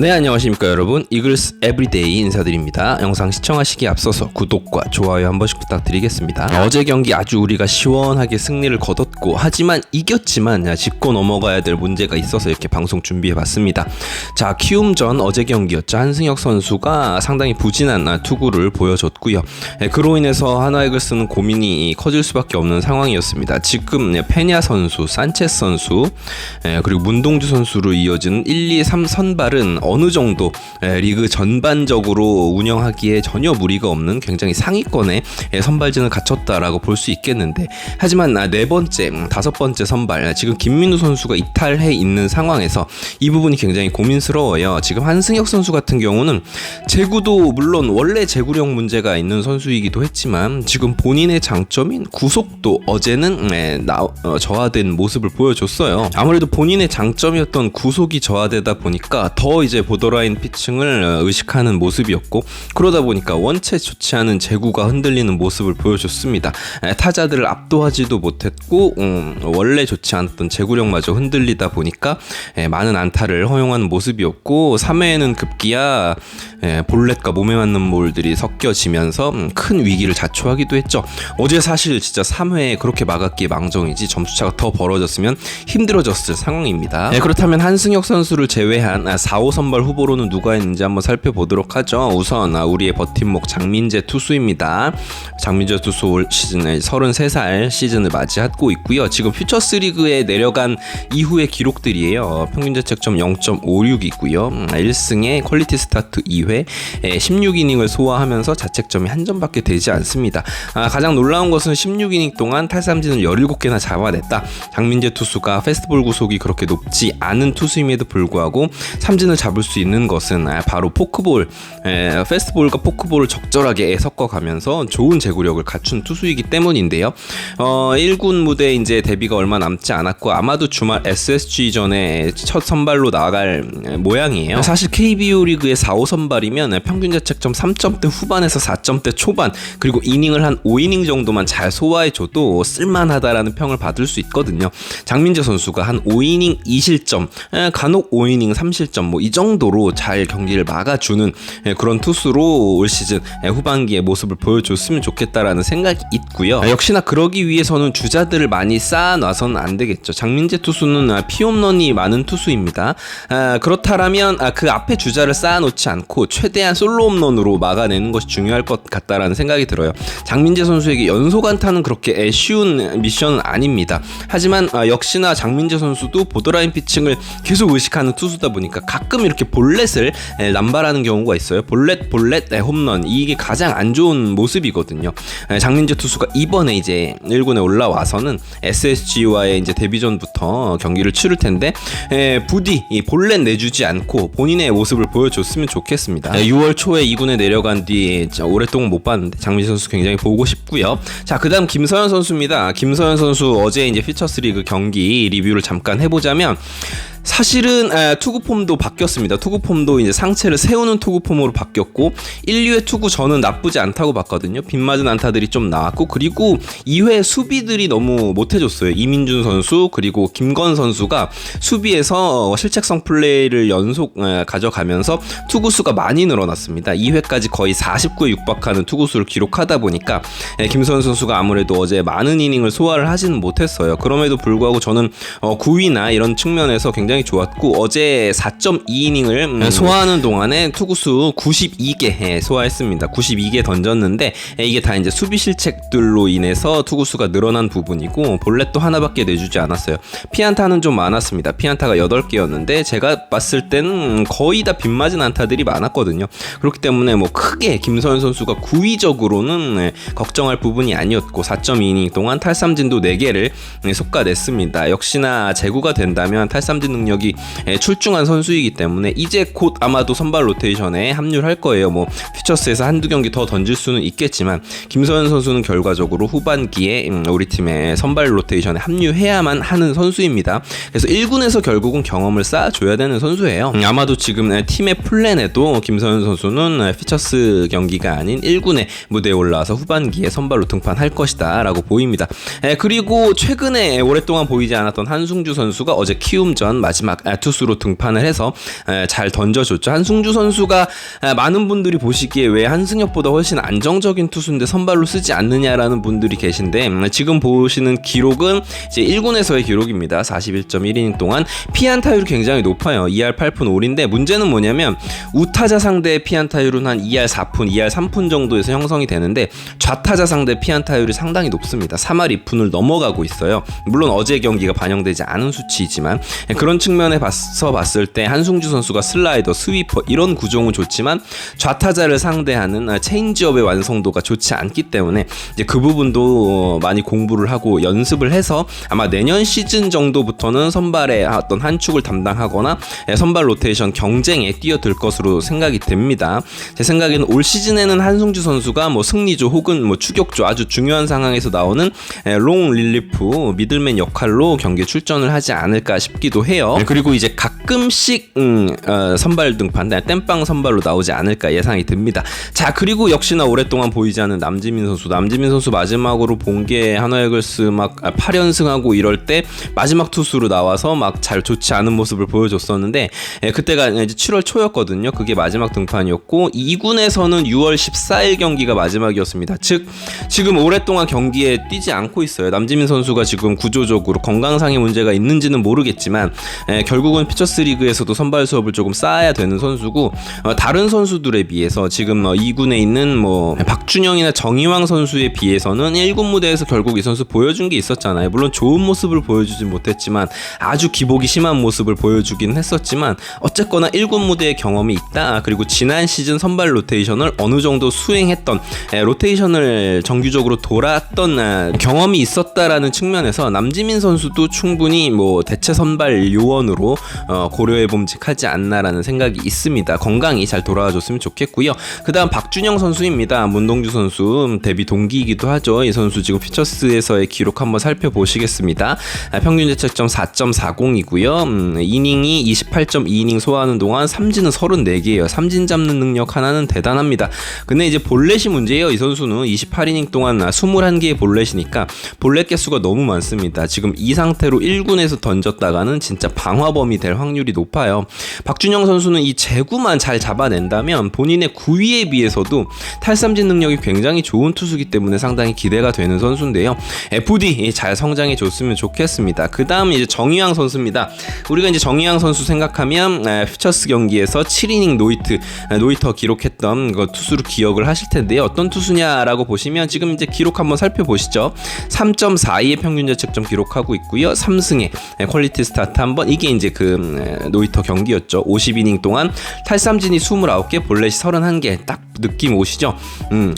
네 안녕하십니까 여러분. 이글스 에브리데이 인사드립니다. 영상 시청하시기에 앞서서 구독과 좋아요 한 번씩 부탁드리겠습니다. 어제 경기 아주 우리가 시원하게 승리를 거뒀고 하지만 이겼지만 야, 짚고 넘어가야 될 문제가 있어서 이렇게 방송 준비해봤습니다. 자 키움전 어제 경기였죠. 한승혁 선수가 상당히 부진한 아, 투구를 보여줬고요. 예, 그로 인해서 하나이글스는 고민이 커질 수밖에 없는 상황이었습니다. 지금 예, 페냐 선수 산체스 선수 예, 그리고 문동주 선수로 이어지는 1, 2, 3 선발은 어느 정도 에, 리그 전반적으로 운영하기에 전혀 무리가 없는 굉장히 상위권의 에, 선발진을 갖췄다라고 볼 수 있겠는데 하지만 아, 네 번째, 음, 다섯 번째 선발 아, 지금 김민우 선수가 이탈해 있는 상황에서 이 부분이 굉장히 고민스러워요. 지금 한승혁 선수 같은 경우는 제구도 물론 원래 제구력 문제가 있는 선수이기도 했지만 지금 본인의 장점인 구속도 어제는 에, 나, 어, 저하된 모습을 보여줬어요. 아무래도 본인의 장점이었던 구속이 저하되다 보니까 더 이제 보더라인 피칭을 어, 의식하는 모습이었고 그러다 보니까 원체 좋지 않은 제구가 흔들리는 모습을 보여줬습니다. 에, 타자들을 압도하지도 못했고 음, 원래 좋지 않았던 제구력마저 흔들리다 보니까 에, 많은 안타를 허용하는 모습이었고 3회에는 급기야 에, 볼넷과 몸에 맞는 볼들이 섞여지면서 음, 큰 위기를 자초하기도 했죠. 어제 사실 진짜 3회에 그렇게 막았기에 망정이지 점수차가 더 벌어졌으면 힘들어졌을 상황입니다. 네, 그렇다면 한승혁 선수를 제외한 4, 5 선발 후보로는 누가 있는지 한번 살펴보도록 하죠. 우선 아, 우리의 버팀목 장민재 투수입니다. 장민재 투수 올 시즌에 33살 시즌을 맞이하고 있고요. 지금 퓨처스 리그에 내려간 이후의 기록들이에요. 평균 자책점 0.56이고요. 1승에 퀄리티 스타트 2회, 16이닝을 소화하면서 자책점이 한 점밖에 되지 않습니다. 아, 가장 놀라운 것은 16이닝 동안 탈삼진을 17개나 잡아냈다. 장민재 투수가 페스트볼 구속이 그렇게 높지 않은 투수임에도 불구하고 삼진을 잡을 수 있는 것은 아, 바로 포크볼, 에, 페스트볼과 포크볼을 적절하게 섞어가면서 좋은 제구력을 갖춘 투수이기 때문인데요. 어, 1군 무대 이제 데뷔가 얼마 남지 않았고 아마도 주말 SSG 전에 첫 선발로 나갈 모양이에요. 사실 KBO 리그의 4, 5 선발이면 평균 자책점 3점대 후반에서 4점대 초반 그리고 이닝을 한 5이닝 정도만 잘 소화해줘도 쓸만하다라는 평을 받을 수 있거든요. 장민재 선수가 한 5이닝 2실점, 간혹 5이닝 3실점 뭐 이 정도로 잘 경기를 막아주는 그런 투수로 올 시즌 후반기에 모습을 보여줬으면 좋겠다라는 생각이 있고요. 역시나 그러기 위해서는 주자들을 많이 쌓아놔서는 안 되겠죠. 장민재 투수는 아, 피홈런이 많은 투수입니다. 아, 그렇다면 아, 그 앞에 주자를 쌓아놓지 않고 최대한 솔로 홈런으로 막아내는 것이 중요할 것 같다라는 생각이 들어요. 장민재 선수에게 연속 안타는 그렇게 쉬운 미션은 아닙니다. 하지만 역시나 장민재 선수도 보더라인 피칭을 계속 의식하는 투수다 보니까 가끔 이렇게 볼넷을 남발하는 경우가 있어요. 볼넷, 볼넷, 홈런 이게 가장 안 좋은 모습이거든요. 장민재 투수가 이번에 이제 1군에 올라와서는 SSG와의 이제 데뷔전부터 경기를 치를 텐데 부디 볼넷 내주지 않고 본인의 모습을 보여줬으면 좋겠습니다. 6월 초에 2군에 내려간 뒤 오랫동안 못 봤는데 장민재 선수 굉장히 보고 싶고요. 자, 그다음 김서현 선수입니다. 김서현 선수 어제 이제 피처스 리그 경기 리뷰를 잠깐 해보자면 사실은 에, 투구 폼도 바뀌었습니다. 투구 폼도 이제 상체를 세우는 투구 폼으로 바뀌었고 1, 2회 투구 저는 나쁘지 않다고 봤거든요. 빗맞은 안타들이 좀 나왔고 그리고 2회 수비들이 너무 못해줬어요. 이민준 선수 그리고 김건 선수가 수비에서 실책성 플레이를 연속 에, 가져가면서 투구수가 많이 늘어났습니다. 2회까지 거의 49에 육박하는 투구수를 기록하다 보니까 에, 김선 선수가 아무래도 어제 많은 이닝을 소화를 하지는 못했어요. 그럼에도 불구하고 저는 어, 9위나 이런 측면에서 굉장히 굉장히 좋았고 어제 4.2이닝을 음, 소화하는 동안에 투구수 92개 소화했습니다. 92개 던졌는데 이게 다 이제 수비 실책들로 인해서 투구수가 늘어난 부분이고 볼넷도 하나밖에 내주지 않았어요. 피안타는 좀 많았습니다. 피안타가 8개였는데 제가 봤을 때는 거의 다 빗맞은 안타들이 많았거든요. 그렇기 때문에 뭐 크게 김서현 선수가 구위적으로는 걱정할 부분이 아니었고 4.2이닝 동안 탈삼진도 4개를 속가냈습니다. 역시나 제구가 된다면 탈삼진 능력이 출중한 선수이기 때문에 이제 곧 아마도 선발 로테이션에 합류를 할 거예요. 뭐 퓨처스에서 한두 경기 더 던질 수는 있겠지만 김서현 선수는 결과적으로 후반기에 음, 우리 팀의 선발 로테이션에 합류해야만 하는 선수입니다. 그래서 1군에서 결국은 경험을 쌓아줘야 되는 선수예요. 음, 아마도 지금 팀의 플랜에도 김서현 선수는 피처스 경기가 아닌 1군의 무대에 올라와서 후반기에 선발로 등판할 것이다 라고 보입니다. 그리고 최근에 오랫동안 보이지 않았던 한승주 선수가 어제 키움전 마지막 아, 투수로 등판을 해서 에, 잘 던져줬죠. 한승주 선수가 에, 많은 분들이 보시기에 왜 한승엽보다 훨씬 안정적인 투수인데 선발로 쓰지 않느냐라는 분들이 계신데 음, 지금 보시는 기록은 이제 1군에서의 기록입니다. 41.1이닝 동안 피안타율이 굉장히 높아요. 2할 8푼 5리인데 문제는 뭐냐면 우타자 상대의 피안타율은 한 2할 4푼, 2할 3푼 정도에서 형성이 되는데 좌타자 상대 피안타율이 상당히 높습니다. 3할 2푼을 넘어가고 있어요. 물론 어제 경기가 반영되지 않은 수치이지만 그런 측면에 봐서 봤을 때 한승주 선수가 슬라이더, 스위퍼 이런 구종은 좋지만 좌타자를 상대하는 체인지업의 완성도가 좋지 않기 때문에 이제 그 부분도 많이 공부를 하고 연습을 해서 아마 내년 시즌 정도부터는 선발의 어떤 한 축을 담당하거나 선발 로테이션 경쟁에 뛰어들 것으로 생각이 됩니다. 제 생각에는 올 시즌에는 한승주 선수가 뭐 승리조 혹은 뭐 추격조 아주 중요한 상황에서 나오는 롱 릴리프 미들맨 역할로 경기에 출전을 하지 않을까 싶기도 해요. 그리고 이제 가끔씩 음, 어, 선발 등판, 네, 땜빵 선발로 나오지 않을까 예상이 듭니다. 자 그리고 역시나 오랫동안 보이지 않는 남지민 선수. 남지민 선수 마지막으로 본게 한화이글스 막 8연승하고 이럴 때 마지막 투수로 나와서 막 잘 좋지 않은 모습을 보여줬었는데 예, 그때가 이제 7월 초였거든요. 그게 마지막 등판이었고 2군에서는 6월 14일 경기가 마지막이었습니다. 즉 지금 오랫동안 경기에 뛰지 않고 있어요. 남지민 선수가 지금 구조적으로 건강상의 문제가 있는지는 모르겠지만 예, 결국은 피처스 리그에서도 선발 수업을 조금 쌓아야 되는 선수고 어, 다른 선수들에 비해서 지금 어, 2군에 있는 뭐 박준영이나 정희왕 선수에 비해서는 1군 무대에서 결국 이 선수 보여준 게 있었잖아요. 물론 좋은 모습을 보여주진 못했지만 아주 기복이 심한 모습을 보여주긴 했었지만 어쨌거나 1군 무대의 경험이 있다. 그리고 지난 시즌 선발 로테이션을 어느 정도 수행했던 에, 로테이션을 정규적으로 돌았던 에, 경험이 있었다라는 측면에서 남지민 선수도 충분히 뭐 대체 선발 요원 으로 어, 고려해 봄직하지 않나라는 생각이 있습니다. 건강히 잘 돌아와줬으면 좋겠고요. 그다음 박준영 선수입니다. 문동주 선수 음, 데뷔 동기이기도 하죠. 이 선수 지금 퓨처스에서의 기록 한번 살펴보시겠습니다. 아, 평균 자책점 4.40이고요. 음, 이닝이 28.2이닝 소화하는 동안 삼진은 34개예요. 삼진 잡는 능력 하나는 대단합니다. 근데 이제 볼넷이 문제예요. 이 선수는 28이닝 동안 21개의 볼넷이니까 볼넷 개수가 너무 많습니다. 지금 이 상태로 1군에서 던졌다가는 진짜 방화범이 될 확률이 높아요. 박준영 선수는 이 제구만 잘 잡아낸다면 본인의 구위에 비해서도 탈삼진 능력이 굉장히 좋은 투수기 때문에 상당히 기대가 되는 선수인데요. FD 잘 성장해 줬으면 좋겠습니다. 그 다음 이제 정희양 선수입니다. 우리가 이제 정희양 선수 생각하면 에, 퓨처스 경기에서 7이닝 노이트 에, 노이터 기록했던 그 투수로 기억을 하실 텐데요. 어떤 투수냐라고 보시면 지금 이제 기록 한번 살펴보시죠. 3.42의 평균 자책점 기록하고 있고요. 3승에 퀄리티 스타트 한번 이게 이제 그 음, 노이터 경기였죠. 50이닝 동안 탈삼진이 29개, 볼넷이 31개 딱 느낌 오시죠? 음,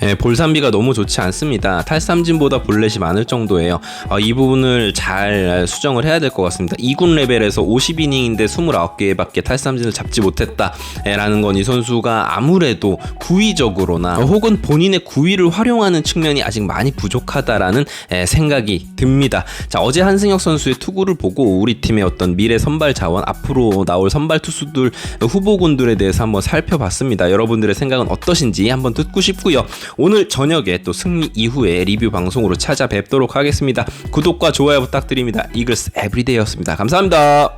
예, 볼삼비가 너무 좋지 않습니다. 탈삼진보다 볼넷이 많을 정도예요. 어, 이 부분을 잘 수정을 해야 될 것 같습니다. 2군 레벨에서 50이닝인데 29개밖에 탈삼진을 잡지 못했다라는 건 이 선수가 아무래도 구위적으로나 혹은 본인의 구위를 활용하는 측면이 아직 많이 부족하다라는 예, 생각이 듭니다. 자, 어제 한승혁 선수의 투구를 보고 우리 팀의 어떤 미래 선발 자원 앞으로 나올 선발 투수들 후보군들에 대해서 한번 살펴봤습니다. 여러분들의 생각은 어떠신지 한번 듣고 싶고요. 오늘 저녁에 또 승리 이후에 리뷰 방송으로 찾아뵙도록 하겠습니다. 구독과 좋아요 부탁드립니다. 이글스 에브리데이였습니다. 감사합니다.